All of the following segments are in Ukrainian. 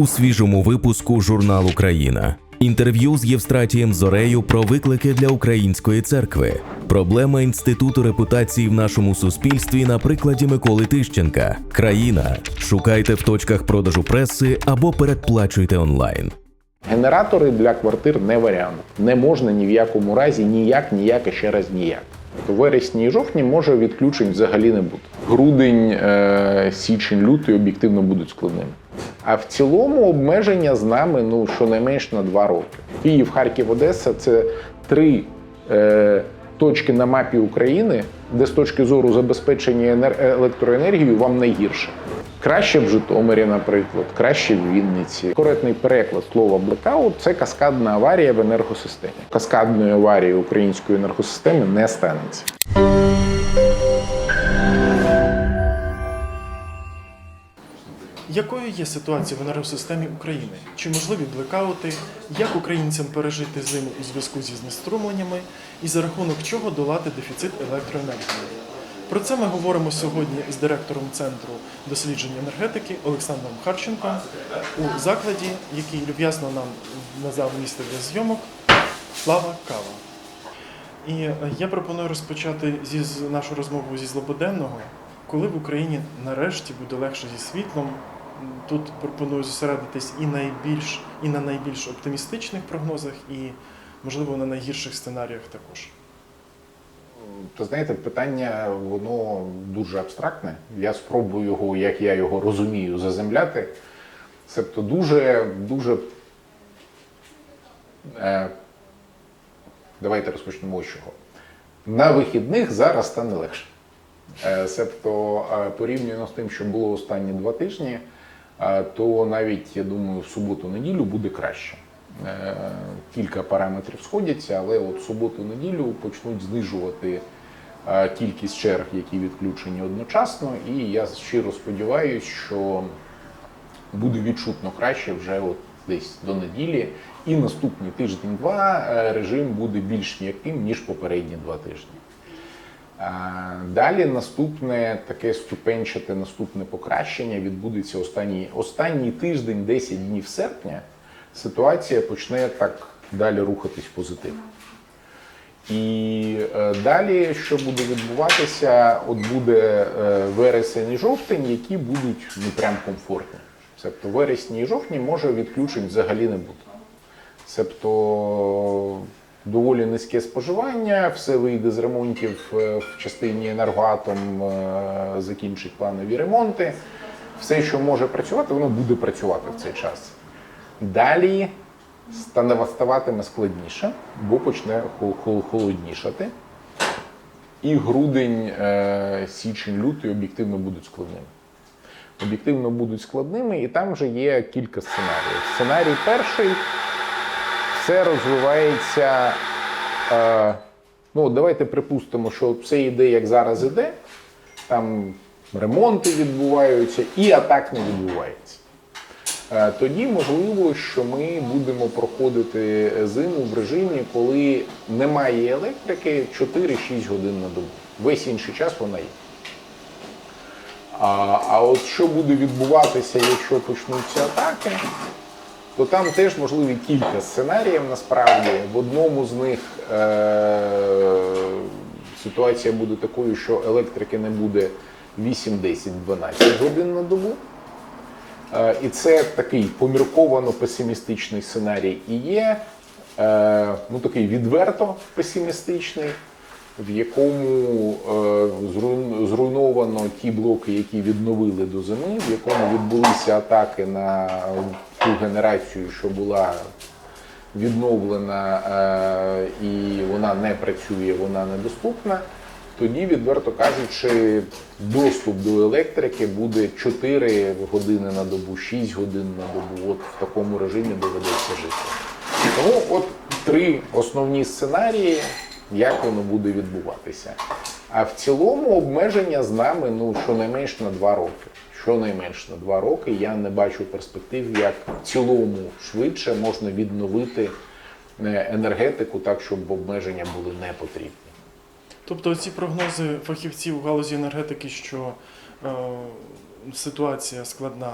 у свіжому випуску журналу Країна. Інтерв'ю з Євстратієм Зорею про виклики для української церкви, проблема інституту репутації в нашому суспільстві на прикладі Миколи Тищенка. Країна. Шукайте в точках продажу преси або передплачуйте онлайн. Генератори для квартир не варіант. Не можна ні в якому разі, ніяк, ніяк і ще раз ніяк. В вересні і жовтні може відключень взагалі не бути. Грудень, е, січень, лютий об'єктивно будуть складними. А в цілому обмеження з нами ну щонайменш на два роки. Київ, Харків, Одеса це три е, точки на мапі України, де з точки зору забезпечення енер- електроенергією вам найгірше. Краще в Житомирі, наприклад, краще в Вінниці. Коректний переклад слова блекаут це каскадна аварія в енергосистемі. Каскадної аварії української енергосистеми не станеться. Якою є ситуація в енергосистемі України? Чи можливі блекаути? Як українцям пережити зиму у зв'язку зі знеструмленнями і за рахунок чого долати дефіцит електроенергії? Про це ми говоримо сьогодні з директором Центру досліджень енергетики Олександром Харченком у закладі, який люб'язно нам назвав місце для зйомок Слава Кава. І е, я пропоную розпочати зі нашу розмову зі злободенного, коли в Україні нарешті буде легше зі світлом. Тут пропоную зосередитись і найбільш і на найбільш оптимістичних прогнозах, і можливо на найгірших сценаріях також. То знаєте, питання воно дуже абстрактне. Я спробую його, як я його розумію, заземляти. Себто дуже, дуже. Е, давайте розпочнемо з чого. На вихідних зараз стане легше. Е, Себто, е, порівняно з тим, що було останні два тижні, то навіть, я думаю, в суботу-неділю буде краще. Е, Кілька параметрів сходяться, але от суботу-неділю почнуть знижувати е, кількість черг, які відключені одночасно. І я щиро сподіваюся, що буде відчутно краще вже от десь до неділі. І наступний тиждень-два е, режим буде більш м'яким, ніж попередні два тижні. Далі наступне таке ступенчате наступне покращення відбудеться останній, останній тиждень, 10 днів серпня. Ситуація почне так далі рухатись позитивно. І е, далі, що буде відбуватися, от буде е, вересень і жовтень, які будуть ну прям комфортні. Тобто вересні і жовтні може відключень взагалі не бути. Тобто доволі низьке споживання, все вийде з ремонтів е, в частині енергоатом, е, закінчить планові ремонти. Все, що може працювати, воно буде працювати в цей час. Далі ставатиме складніше, бо почне хол- хол- холоднішати. І грудень, е, січень, лютий об'єктивно будуть складними. Об'єктивно будуть складними, і там вже є кілька сценаріїв. Сценарій перший все розвивається. Е, ну, давайте припустимо, що все йде, як зараз іде. Там ремонти відбуваються і атак не відбувається. Е, Тоді можливо, що ми будемо проходити зиму в режимі, коли немає електрики 4-6 годин на добу. Весь інший час вона є. А, а от що буде відбуватися, якщо почнуться атаки, то там теж можливі кілька сценаріїв насправді. В одному з них е- ситуація буде такою, що електрики не буде 8, 10, 12 годин на добу. Е, І це такий помірковано песимістичний сценарій і є, е, ну такий відверто песимістичний, в якому е, зруйн- зруйновано ті блоки, які відновили до зими, в якому відбулися атаки на ту генерацію, що була відновлена е, і вона не працює, вона недоступна. Тоді, відверто кажучи, доступ до електрики буде 4 години на добу, 6 годин на добу. От в такому режимі доведеться жити. Тому от три основні сценарії, як воно буде відбуватися. А в цілому обмеження з нами ну, щонайменш на 2 роки. Щонайменш на 2 роки я не бачу перспектив, як в цілому швидше можна відновити е, енергетику так, щоб обмеження були не потрібні. Тобто ці прогнози фахівців у галузі енергетики, що е, ситуація складна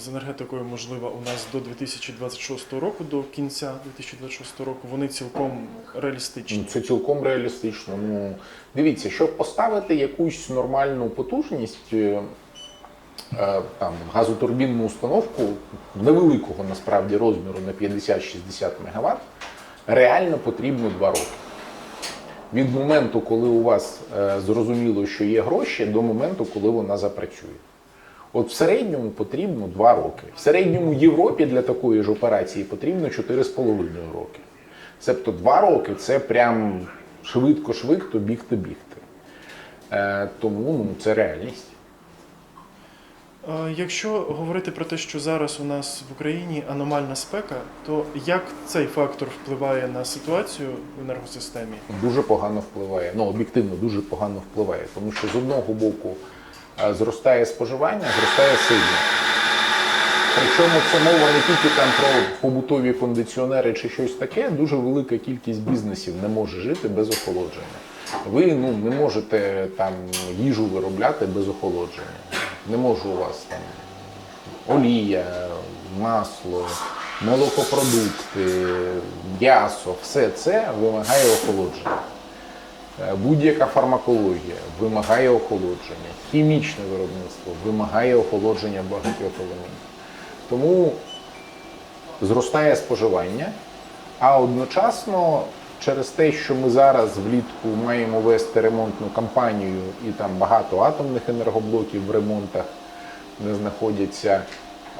з енергетикою можлива у нас до 2026 року, до кінця 2026 року. Вони цілком реалістичні. Ну, Це цілком реалістично. Ну дивіться, щоб поставити якусь нормальну потужність, е, е, там газотурбінну установку невеликого насправді розміру на 50-60 МВт, реально потрібно 2 роки. Від моменту, коли у вас е, зрозуміло, що є гроші, до моменту, коли вона запрацює. От в середньому потрібно 2 роки. В середньому Європі для такої ж операції потрібно 4,5 роки. Тобто 2 роки це прям швидко-швидко бігти-бігти. Е, тому ну, це реальність. Якщо говорити про те, що зараз у нас в Україні аномальна спека, то як цей фактор впливає на ситуацію в енергосистемі? Дуже погано впливає. Ну, об'єктивно дуже погано впливає. Тому що з одного боку зростає споживання, зростає сильно. Причому це мова не тільки там про побутові кондиціонери чи щось таке. Дуже велика кількість бізнесів не може жити без охолодження. Ви ну, не можете там їжу виробляти без охолодження. Не може у вас там олія, масло, молокопродукти, м'ясо, все це вимагає охолодження. Е, Будь-яка фармакологія вимагає охолодження, хімічне виробництво вимагає охолодження багатьох елементів. Тому зростає споживання, а одночасно через те, що ми зараз влітку маємо вести ремонтну кампанію і там багато атомних енергоблоків в ремонтах не знаходяться,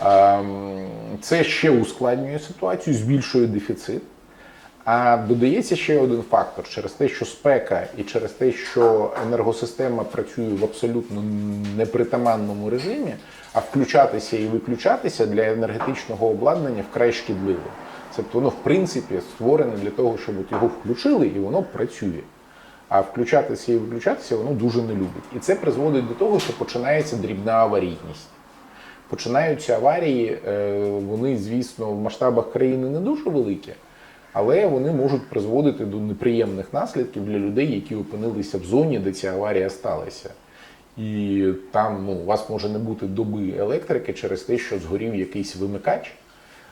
ем, це ще ускладнює ситуацію, збільшує дефіцит. А додається ще один фактор через те, що спека і через те, що енергосистема працює в абсолютно непритаманному режимі, а включатися і виключатися для енергетичного обладнання вкрай шкідливо. Тобто воно в принципі створене для того, щоб його включили і воно працює. А включатися і виключатися воно дуже не любить. І це призводить до того, що починається дрібна аварійність. Починаються аварії, е, вони, звісно, в масштабах країни не дуже великі, але вони можуть призводити до неприємних наслідків для людей, які опинилися в зоні, де ця аварія сталася. І там ну, у вас може не бути доби електрики через те, що згорів якийсь вимикач,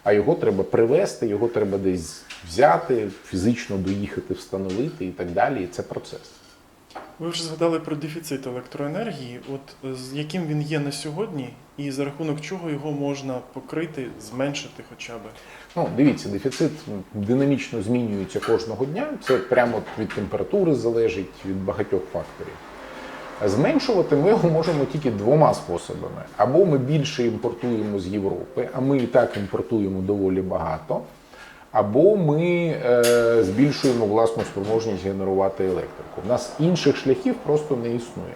а його треба привезти, його треба десь взяти, фізично доїхати, встановити і так далі. І це процес. Ви вже згадали про дефіцит електроенергії. От е, з яким він є на сьогодні, і за рахунок чого його можна покрити, зменшити хоча б? Ну, дивіться, дефіцит динамічно змінюється кожного дня. Це прямо від температури залежить від багатьох факторів. Зменшувати ми його можемо тільки двома способами: або ми більше імпортуємо з Європи, а ми і так імпортуємо доволі багато, або ми е, збільшуємо власну спроможність генерувати електрику. У нас інших шляхів просто не існує.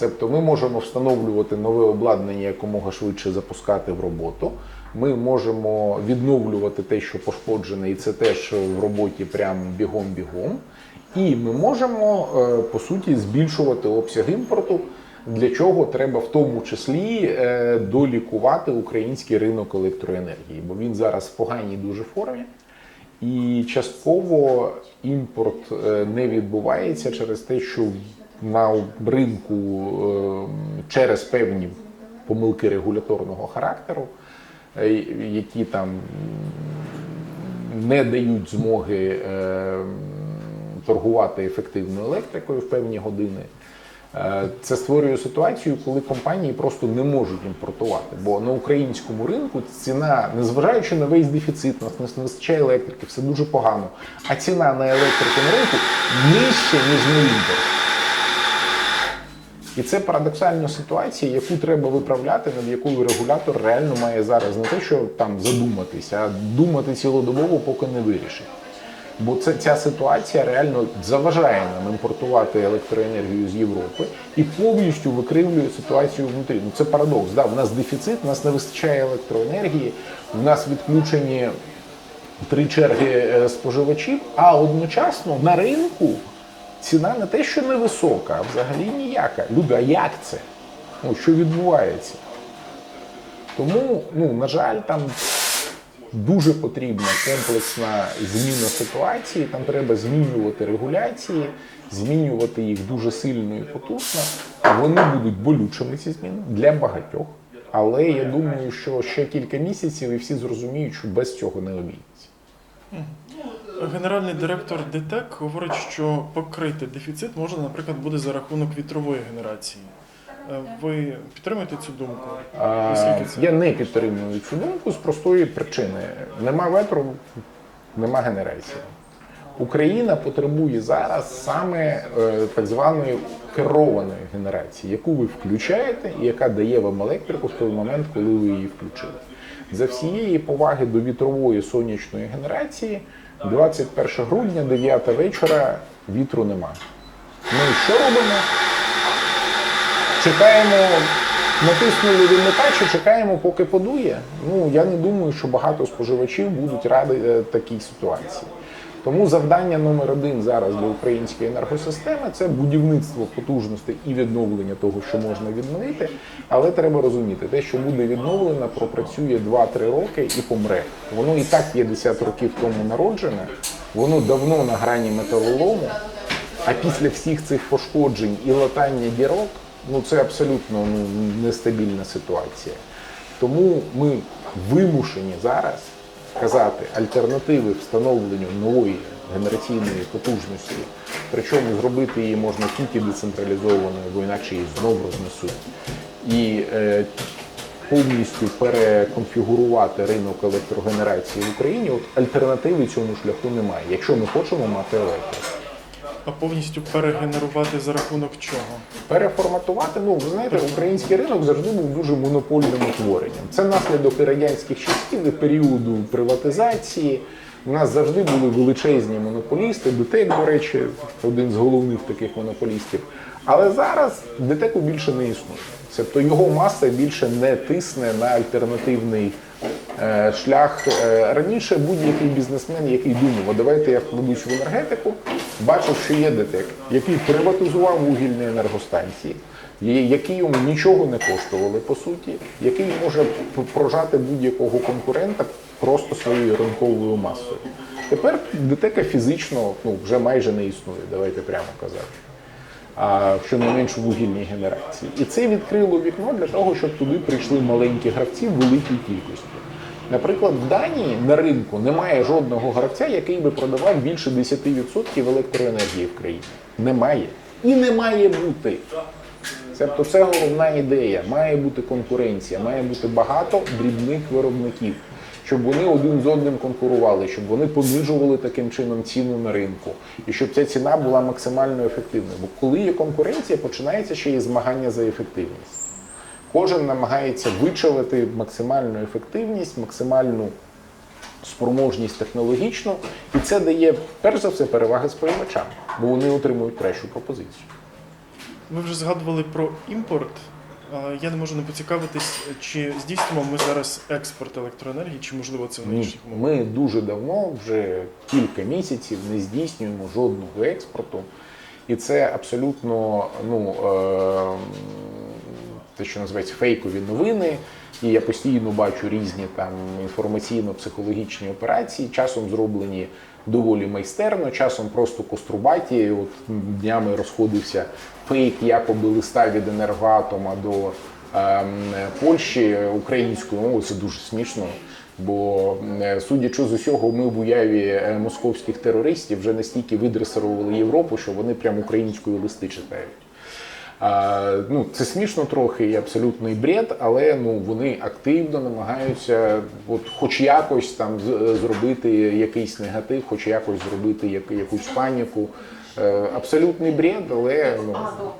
Тобто ми можемо встановлювати нове обладнання якомога швидше запускати в роботу. Ми можемо відновлювати те, що пошкоджене, і це теж в роботі прям бігом-бігом. І ми можемо е, по суті збільшувати обсяг імпорту, для чого треба в тому числі е, долікувати український ринок електроенергії, бо він зараз в поганій дуже формі. І частково імпорт е, не відбувається через те, що на ринку через певні помилки регуляторного характеру, які там не дають змоги торгувати ефективною електрикою в певні години. Е, Це створює ситуацію, коли компанії просто не можуть імпортувати. Бо на українському ринку ціна, незважаючи на весь дефіцит, нас не вистачає електрики, все дуже погано. А ціна на електрику на ринку нижча, ніж на імпорт. І це парадоксальна ситуація, яку треба виправляти, над якою регулятор реально має зараз не те, що там задуматися, а думати цілодобово, поки не вирішить. Бо це ця ситуація реально заважає нам імпортувати електроенергію з Європи і повністю викривлює ситуацію внутрі. Ну це парадокс. Да, в нас дефіцит, в нас не вистачає електроенергії, в нас відключені три черги е, споживачів, а одночасно на ринку ціна не те, що невисока, а взагалі ніяка. Люди, а як це? Ну, що відбувається? Тому, ну, на жаль, там дуже потрібна комплексна зміна ситуації. Там треба змінювати регуляції, змінювати їх дуже сильно і потужно. Вони будуть болючими ці зміни для багатьох. Але я думаю, що ще кілька місяців і всі зрозуміють, що без цього не обійдеться. Генеральний директор ДТЕК говорить, що покрити дефіцит можна, наприклад, буде за рахунок вітрової генерації. Е, Ви підтримуєте цю думку? А, це? Я не підтримую цю думку з простої причини: нема ветру, нема генерації. Україна потребує зараз саме е, так званої керованої генерації, яку ви включаєте і яка дає вам електрику в той момент, коли ви її включили. За всієї поваги до вітрової сонячної генерації, 21 грудня, 9 вечора, вітру нема. Ми що робимо? Чекаємо, натиснули вимикач і чекаємо, поки подує. Ну я не думаю, що багато споживачів будуть раді е, такій ситуації. Тому завдання номер один зараз для української енергосистеми це будівництво потужностей і відновлення того, що можна відновити. Але треба розуміти, те, що буде відновлено, пропрацює 2-3 роки і помре. Воно і так 50 років тому народжене, воно давно на грані металолому. А після всіх цих пошкоджень і латання дірок, ну це абсолютно ну, нестабільна ситуація. Тому ми вимушені зараз казати альтернативи встановленню нової генераційної потужності. Причому зробити її можна тільки децентралізованою, бо інакше її знов рознесуть. І е, повністю переконфігурувати ринок електрогенерації в Україні, от альтернативи цьому шляху немає, якщо ми хочемо мати електрику. А повністю перегенерувати за рахунок чого? Переформатувати, ну ви знаєте, український ринок завжди був дуже монопольним утворенням. Це наслідок і радянських часів, і періоду приватизації. У нас завжди були величезні монополісти. ДТЕК, до речі, один з головних таких монополістів. Але зараз ДТЕКу більше не існує. Тобто його маса більше не тисне на альтернативний шлях. Е, Раніше будь-який бізнесмен, який думав, «А давайте я вкладусь в енергетику, бачив, що є ДТЕК, який приватизував вугільні енергостанції, які йому нічого не коштували по суті, який може прожати будь-якого конкурента просто своєю ринковою масою. Тепер ДТЕКа фізично ну, вже майже не існує, давайте прямо казати а щонайменш у вугільній генерації. І це відкрило вікно для того, щоб туди прийшли маленькі гравці в великій кількості. Наприклад, в Данії на ринку немає жодного гравця, який би продавав більше 10% електроенергії в країні. Немає. І не має бути. Тобто це головна ідея. Має бути конкуренція, має бути багато дрібних виробників, щоб вони один з одним конкурували, щоб вони понижували таким чином ціну на ринку, і щоб ця ціна була максимально ефективною. Бо коли є конкуренція, починається ще і змагання за ефективність. Кожен намагається вичавити максимальну ефективність, максимальну спроможність технологічну, і це дає перш за все переваги споживачам, бо вони отримують кращу пропозицію. Ви вже згадували про імпорт. Я не можу не поцікавитись, чи здійснюємо ми зараз експорт електроенергії, чи можливо це в Ні, інших умовах? ми дуже давно, вже кілька місяців, не здійснюємо жодного експорту. І це абсолютно ну, е, те, що називається фейкові новини. І я постійно бачу різні там інформаційно-психологічні операції, часом зроблені доволі майстерно, часом просто кострубаті. От днями розходився фейк якоби листа від енергоатома до ем, Польщі українською мовою. Це дуже смішно. Бо, е, судячи з усього, ми в уяві е, московських терористів вже настільки видресирували Європу, що вони прямо українською листи читають. А, ну, це смішно трохи і абсолютний бред, але ну, вони активно намагаються, от, хоч якось там зробити якийсь негатив, хоч якось зробити як, якусь паніку. Е, абсолютний бред, але ну,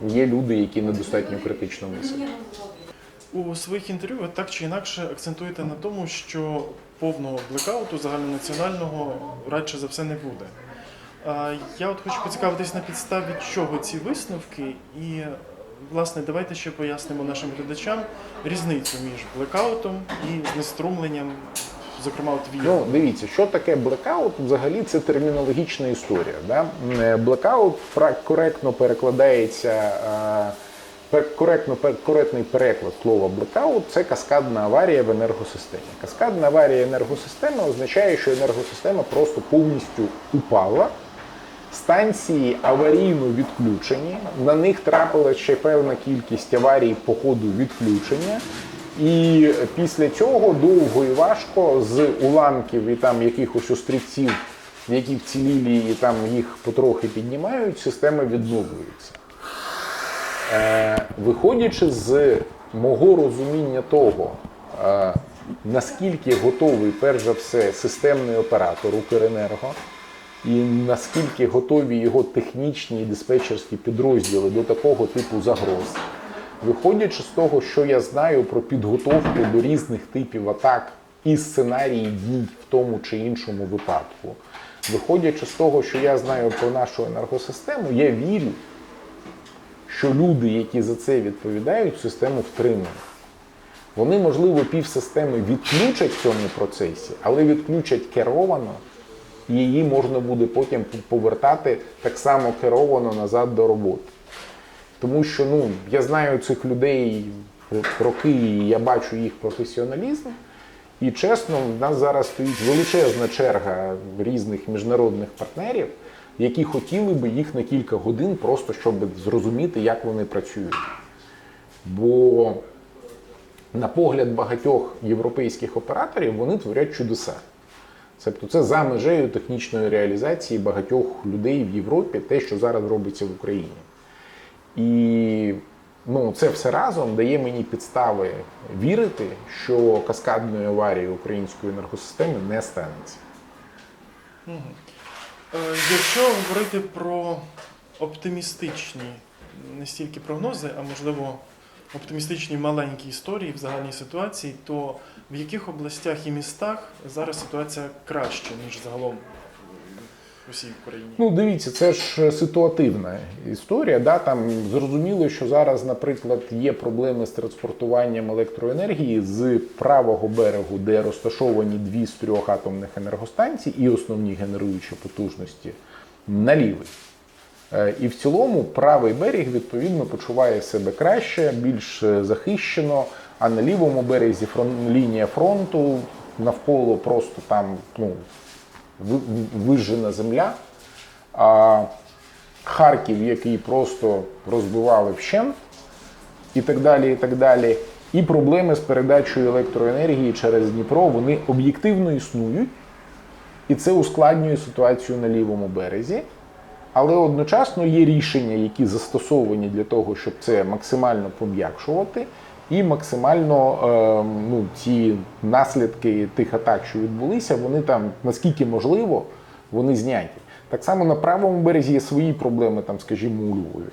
є люди, які недостатньо критично мислять. У своїх інтерв'ю ви так чи інакше акцентуєте на тому, що повного блекауту загальнонаціонального радше за все не буде. Я от хочу поцікавитись на підставі чого ці висновки, і власне давайте ще пояснимо нашим глядачам різницю між блекаутом і знеструмленням, зокрема от. Ну, дивіться, що таке блекаут? Взагалі це термінологічна історія. Да? Е, Блекаут коректно перекладається. е, Коректно, коректний переклад слова блекаут це каскадна аварія в енергосистемі. Каскадна аварія енергосистеми означає, що енергосистема просто повністю упала. Станції аварійно відключені, на них трапила ще певна кількість аварій по ходу відключення, І після цього довго і важко з уламків і там якихось острівців, які вцілілі, і там їх потрохи піднімають, система відновлюється. Е, виходячи з мого розуміння того, е, наскільки готовий, перш за все, системний оператор Укренерго, і наскільки готові його технічні і диспетчерські підрозділи до такого типу загроз. Виходячи з того, що я знаю про підготовку до різних типів атак і сценарії дій в тому чи іншому випадку, виходячи з того, що я знаю про нашу енергосистему, я вірю, що люди, які за це відповідають, систему втримують. Вони, можливо, півсистеми відключать в цьому процесі, але відключать керовано, і її можна буде потім повертати так само керовано назад до роботи. Тому що ну, я знаю цих людей роки, і я бачу їх професіоналізм. І чесно, в нас зараз стоїть величезна черга різних міжнародних партнерів, які хотіли би їх на кілька годин, просто щоб зрозуміти, як вони працюють. Бо, на погляд багатьох європейських операторів, вони творять чудеса. Тобто це за межею технічної реалізації багатьох людей в Європі, те, що зараз робиться в Україні. І ну, це все разом дає мені підстави вірити, що каскадної аварії української енергосистеми не станеться. Е, Якщо говорити про оптимістичні не стільки прогнози, а можливо оптимістичні маленькі історії в загальній ситуації, то в яких областях і містах зараз ситуація краще, ніж загалом усій Україні? Ну, дивіться, це ж ситуативна історія. Да? Там зрозуміло, що зараз, наприклад, є проблеми з транспортуванням електроенергії з правого берегу, де розташовані дві з трьох атомних енергостанцій і основні генеруючі потужності, на лівий. Е, І в цілому правий берег відповідно почуває себе краще, більш е, захищено. А на лівому березі фрон- лінія фронту навколо просто там ну, вижжена земля. А Харків, який просто розбивали вщент, і так далі, і так далі. І проблеми з передачею електроенергії через Дніпро вони об'єктивно існують, і це ускладнює ситуацію на лівому березі. Але одночасно є рішення, які застосовані для того, щоб це максимально пом'якшувати, і максимально е, ну, ці наслідки тих атак, що відбулися, вони там наскільки можливо, вони зняті. Так само на правому березі є свої проблеми, там, скажімо, у Львові.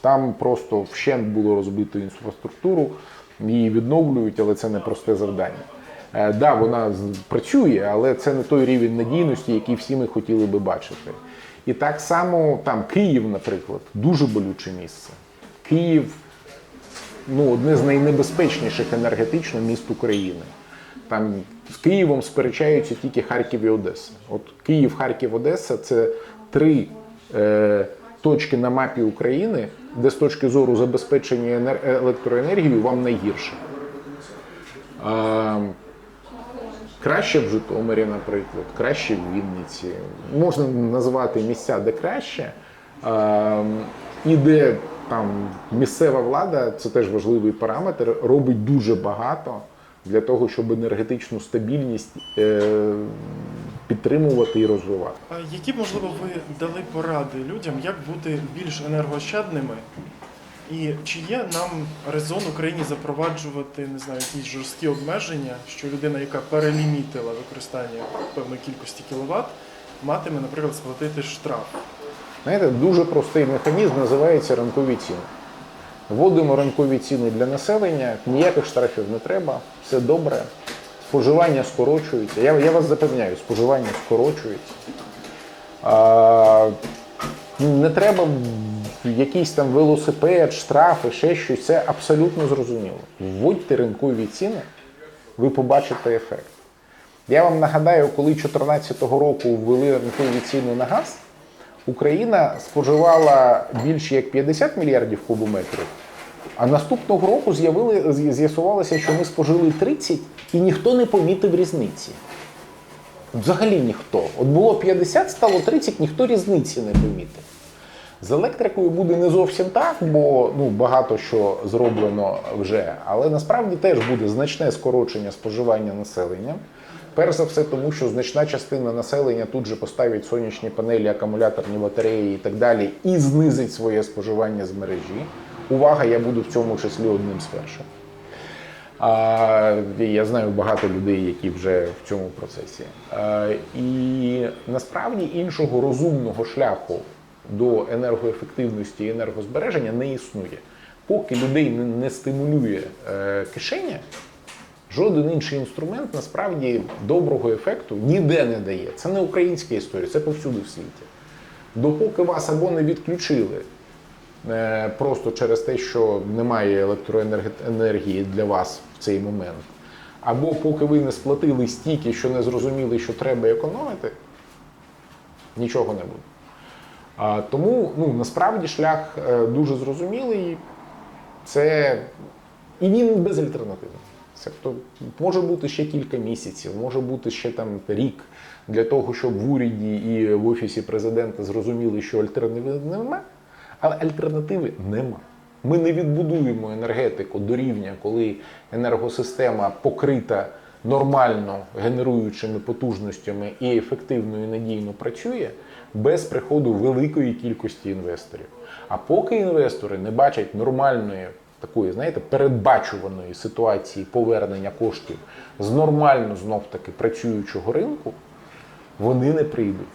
Там просто вщент було розбито інфраструктуру, її відновлюють, але це не просте завдання. Е, да, вона працює, але це не той рівень надійності, який всі ми хотіли би бачити. І так само там Київ, наприклад, дуже болюче місце. Київ ну, одне з найнебезпечніших енергетично міст України. Там з Києвом сперечаються тільки Харків і Одеса. От Київ, Харків, Одеса це три е, точки на мапі України, де з точки зору забезпечення енер- електроенергією вам найгірше. А, краще в Житомирі, наприклад, краще в Вінниці. Можна назвати місця, де краще. А, і де там місцева влада, це теж важливий параметр, робить дуже багато для того, щоб енергетичну стабільність е, підтримувати і розвивати. А які можливо, ви дали поради людям, як бути більш енергоощадними? І чи є нам резон Україні запроваджувати не знаю, якісь жорсткі обмеження, що людина, яка перелімітила використання певної кількості кіловат, матиме, наприклад, сплатити штраф? Знаєте, дуже простий механізм називається ринкові ціни. Вводимо ринкові ціни для населення, ніяких штрафів не треба, все добре. Споживання скорочується. Я, я вас запевняю, споживання скорочується. А, не треба якийсь там велосипед, штрафи, ще щось. Це абсолютно зрозуміло. Вводьте ринкові ціни, ви побачите ефект. Я вам нагадаю, коли 2014 року ввели ринкові ціни на газ, Україна споживала більше як 50 мільярдів кубометрів, а наступного року з'ясувалося, що ми спожили 30 і ніхто не помітив різниці. Взагалі ніхто. От було 50, стало 30, ніхто різниці не помітив. З електрикою буде не зовсім так, бо ну, багато що зроблено вже, але насправді теж буде значне скорочення споживання населення. Перш за все, тому що значна частина населення тут же поставить сонячні панелі, акумуляторні батареї і так далі, і знизить своє споживання з мережі. Увага, я буду в цьому числі одним з перших. А, я знаю багато людей, які вже в цьому процесі. А, і насправді іншого розумного шляху до енергоефективності і енергозбереження не існує. Поки людей не, стимулює е, кишеня, жоден інший інструмент насправді доброго ефекту ніде не дає. Це не українська історія, це повсюди в світі. Допоки вас або не відключили е, просто через те, що немає електроенергії для вас в цей момент, або поки ви не сплатили стільки, що не зрозуміли, що треба економити, нічого не буде. Тому ну, насправді шлях е, дуже зрозумілий. Це і він безальтернативний. Тобто може бути ще кілька місяців, може бути ще там рік для того, щоб в уряді і в офісі президента зрозуміли, що альтернативи нема, але альтернативи нема. Ми не відбудуємо енергетику до рівня, коли енергосистема покрита нормально генеруючими потужностями і ефективно і надійно працює без приходу великої кількості інвесторів. А поки інвестори не бачать нормальної такої, знаєте, передбачуваної ситуації повернення коштів з нормально знов таки працюючого ринку, вони не прийдуть.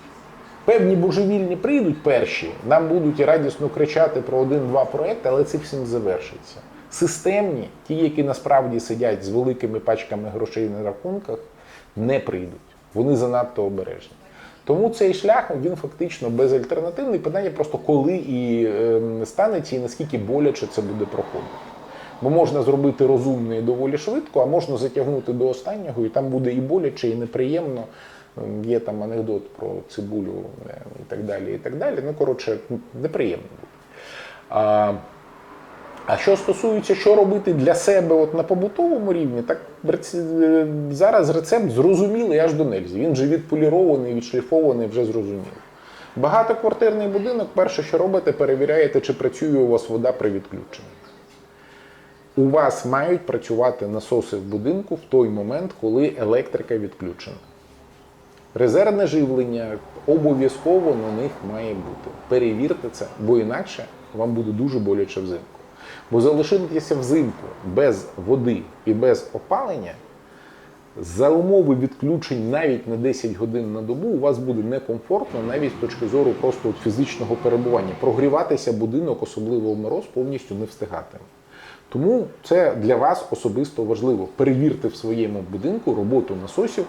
Певні божевільні прийдуть перші, нам будуть радісно кричати про один-два проекти, але це всім завершиться. Системні, ті, які насправді сидять з великими пачками грошей на рахунках, не прийдуть. Вони занадто обережні. Тому цей шлях він фактично безальтернативний. Питання просто коли і е, станеться, і наскільки боляче це буде проходити. Бо можна зробити розумно і доволі швидко, а можна затягнути до останнього, і там буде і боляче, і неприємно. Ем, Є там анекдот про цибулю е, і так далі. і так далі. Ну, коротше, неприємно буде. А, що стосується, що робити для себе от на побутовому рівні, так е, зараз рецепт зрозумілий аж до нельзі. Він вже відполірований, відшліфований, вже зрозумілий. Багатоквартирний будинок, перше, що робите, перевіряєте, чи працює у вас вода при відключенні. У вас мають працювати насоси в будинку в той момент, коли електрика відключена. Резервне живлення обов'язково на них має бути. Перевірте це, бо інакше вам буде дуже боляче взимку. Бо залишитися взимку без води і без опалення за умови відключень навіть на 10 годин на добу у вас буде некомфортно навіть з точки зору просто от фізичного перебування. Прогріватися будинок, особливо в мороз, повністю не встигатиме. Тому це для вас особисто важливо. Перевірте в своєму будинку роботу насосів.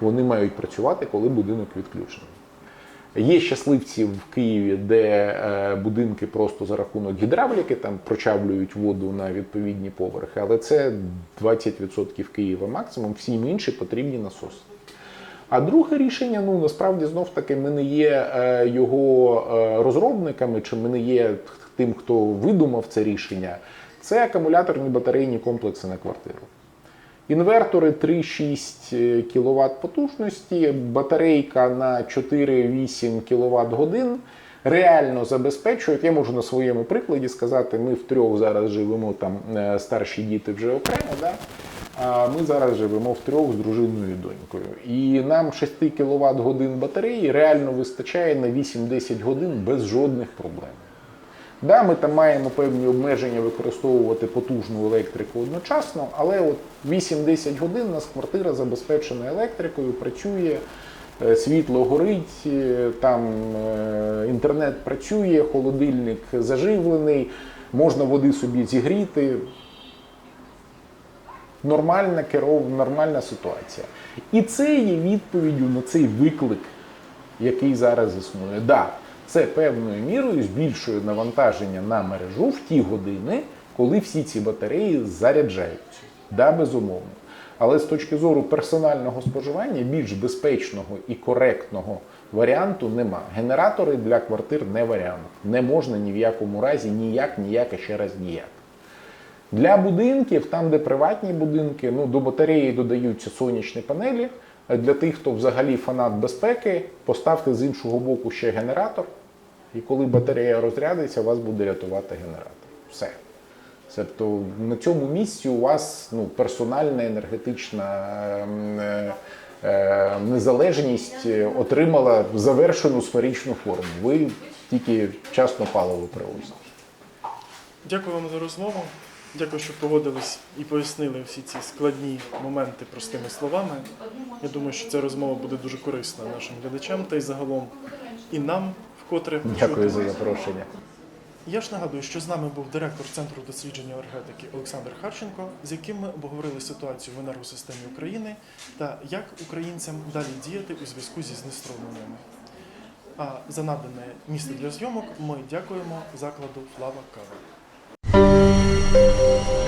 Вони мають працювати, коли будинок відключений. Є щасливці в Києві, де е, будинки просто за рахунок гідравліки там прочавлюють воду на відповідні поверхи, але це 20% Києва максимум, всім інші потрібні насоси. А друге рішення, ну насправді знов таки ми не є е, його е, розробниками, чи ми не є тим, хто видумав це рішення. Це акумуляторні батарейні комплекси на квартиру. Інвертори 3-6 кВт потужності, батарейка на 4-8 кВт годин реально забезпечують. Я можу на своєму прикладі сказати, ми втрьох зараз живемо там е, старші діти вже окремо. Да? А ми зараз живемо втрьох з дружиною і донькою. І нам 6 кВт годин батареї реально вистачає на 8-10 годин без жодних проблем. Да, ми там маємо певні обмеження використовувати потужну електрику одночасно, але от 8-10 годин у нас квартира забезпечена електрикою, працює, е, світло горить, е, там е, інтернет працює, холодильник заживлений, можна води собі зігріти. Нормальна керов, нормальна ситуація. І це є відповіддю на цей виклик, який зараз існує. Да, це певною мірою збільшує навантаження на мережу в ті години, коли всі ці батареї заряджаються. Да, безумовно. Але з точки зору персонального споживання більш безпечного і коректного варіанту нема. Генератори для квартир не варіант. Не можна ні в якому разі, ніяк, ніяк, ще раз ніяк. Для будинків, там, де приватні будинки, ну, до батареї додаються сонячні панелі. Для тих, хто взагалі фанат безпеки, поставте з іншого боку ще генератор, І коли батарея розрядиться, вас буде рятувати генератор. Все. Тобто на цьому місці у вас ну, персональна енергетична ем, е, е, незалежність е, отримала завершену сферичну форму. Ви тільки вчасно паливо привозите. Дякую вам за розмову. Дякую, що погодились і пояснили всі ці складні моменти простими словами. Я думаю, що ця розмова буде дуже корисна нашим глядачам та й загалом і нам вкотре Дякую за запрошення. Я ж нагадую, що з нами був директор Центру дослідження енергетики Олександр Харченко, з яким ми обговорили ситуацію в енергосистемі України та як українцям далі діяти у зв'язку зі знеструмленнями. А за надане місце для зйомок ми дякуємо закладу Флава Кава. thank you